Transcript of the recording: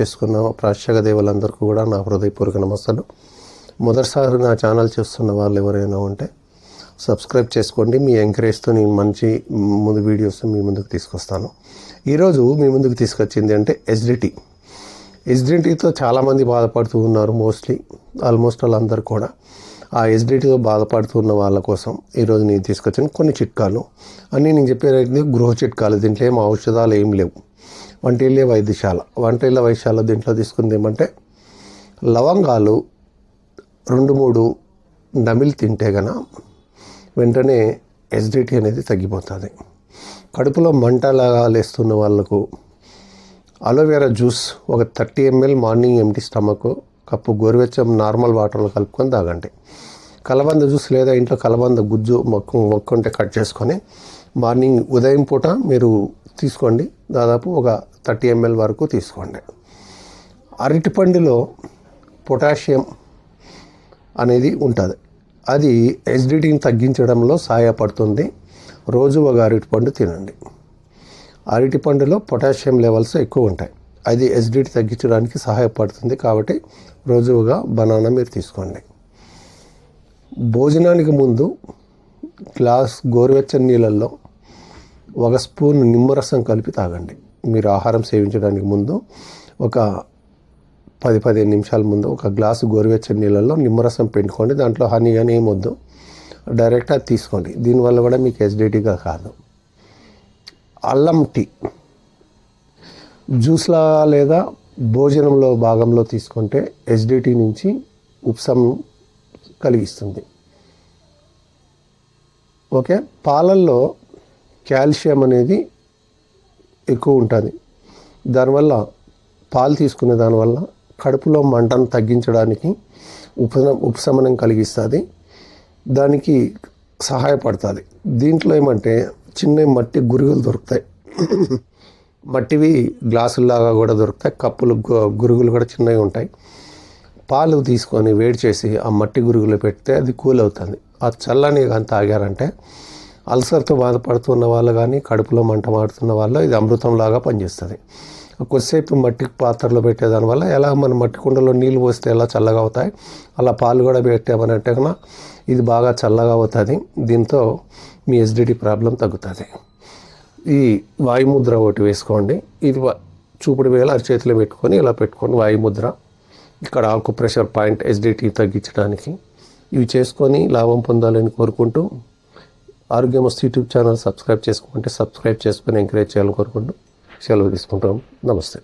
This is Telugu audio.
చేసుకున్న ప్రేక్షక దేవులందరికీ కూడా నా హృదయపూర్వక నమస్తలు మొదటిసారి నా ఛానల్ చూస్తున్న వాళ్ళు ఎవరైనా ఉంటే సబ్స్క్రైబ్ చేసుకోండి. మీ ఎంకరేజ్తో నేను మంచి ముందు వీడియోస్ మీ ముందుకు తీసుకొస్తాను. ఈరోజు మీ ముందుకు తీసుకొచ్చింది అంటే ఎస్డిటీ ఎస్డిటీతో చాలామంది బాధపడుతూ ఉన్నారు మోస్ట్లీ ఆల్మోస్ట్ వాళ్ళందరూ కూడా. ఆ ఎస్డిటీతో బాధపడుతున్న వాళ్ళ కోసం ఈరోజు నేను తీసుకొచ్చిన కొన్ని చిట్కాలు. అన్నీ నేను చెప్పేది గృహ చిట్కాలు. దీంట్లో ఏం ఔషధాలు ఏం లేవు. వంటిల్లే వైద్యశాల. వంటిల్ల వైద్యశాల దీంట్లో తీసుకుంది ఏమంటే లవంగాలు రెండు మూడు నమిలి తింటే గన వెంటనే ఎసిడిటీ అనేది తగ్గిపోతుంది. కడుపులో మంటలాగా లేస్తున్న వాళ్ళకు అలోవెరా జ్యూస్ ఒక thirty ML morning empty stomach cup గోరువెచ్చం నార్మల్ వాటర్లో కలుపుకొని తాగండి. కలబంద జ్యూస్ లేదా ఇంట్లో కలబంద గుజ్జు మొక్క మొక్క ఉంటే కట్ చేసుకొని మార్నింగ్ ఉదయం పూట మీరు తీసుకోండి. దాదాపు ఒక థర్టీ ఎంఎల్ వరకు తీసుకోండి. అరటిపండులో పొటాషియం అనేది ఉంటుంది. అది ఎసిడిటీని తగ్గించడంలో సహాయపడుతుంది. రోజు ఒక అరటిపండు తినండి. అరటిపండులో పొటాషియం లెవెల్స్ ఎక్కువ ఉంటాయి. అది ఎసిడిటీ తగ్గించడానికి సహాయపడుతుంది కాబట్టి రోజుగా బనానా మీరు తీసుకోండి. భోజనానికి ముందు గ్లాస్ గోరువెచ్చని నీళ్ళల్లో ఒక స్పూన్ నిమ్మరసం కలిపి తాగండి. మీరు ఆహారం సేవించడానికి ముందు ఒక పది పదిహేను నిమిషాల ముందు ఒక గ్లాసు గోరువెచ్చని నీళ్ళల్లో నిమ్మరసం పెట్టుకోండి దాంట్లో హనీ కానీ ఏమొద్దు డైరెక్ట్ అది తీసుకోండి. దీనివల్ల కూడా మీకు ఎసిడిటీగా కాదు. అల్లం టీ. జ్యూస్లా లేదా భోజనంలో భాగంలో తీసుకుంటే ఎసిడిటీ నుంచి ఉపశమనం కలిగిస్తుంది. ఓకే? పాలల్లో కాల్షియం అనేది ఎక్కువ ఉంటుంది. దానివల్ల పాలు తీసుకునే దానివల్ల కడుపులో మంటను తగ్గించడానికి ఉపశమ ఉపశమనం కలిగిస్తుంది. దానికి సహాయపడుతుంది. దీంట్లో ఏమంటే చిన్న మట్టి గురుగులు దొరుకుతాయి. మట్టివి గ్లాసుల్లాగా కూడా దొరుకుతాయి. కప్పులు గురుగులు కూడా చిన్నవి ఉంటాయి. పాలు తీసుకొని వేడి చేసి ఆ మట్టి గురుగులు పెడితే అది కూల్ అవుతుంది ఆ చల్లని కానీ తాగారంటే అల్సర్తో బాధపడుతున్న వాళ్ళు కానీ కడుపులో మంట మాడుతున్న వాళ్ళు ఇది అమృతంలాగా పనిచేస్తుంది. కొద్దిసేపు మట్టి పాత్రలో పెట్టేదాని వల్ల ఎలా మన మట్టి కుండలో నీళ్ళు పోస్తే ఎలా చల్లగా అవుతాయి? అలా పాలు కూడా పెట్టామనంటే కన్నా ఇది బాగా చల్లగా అవుతుంది. దీంతో మీ ఎస్డిడి ప్రాబ్లం తగ్గుతుంది. ఈ వాయుముద్ర ఒకటి వేసుకోండి. ఇది చూపుడు వేల అరచేతిలో పెట్టుకొని ఇలా పెట్టుకొని వాయుముద్ర. ఇక్కడ ఆకు ప్రెషర్ పాయింట్ ఎస్డిటీ తగ్గించడానికి. ఇవి చేసుకొని లాభం పొందాలని కోరుకుంటూ ఆరోగ్యం యూట్యూబ్ ఛానల్ సబ్స్క్రైబ్ చేసుకోమంటే సబ్స్క్రైబ్ చేసుకొని ఎంకరేజ్ చేయాలని కోరుకుంటూ సెలవు తీసుకుంటాం నమస్తే.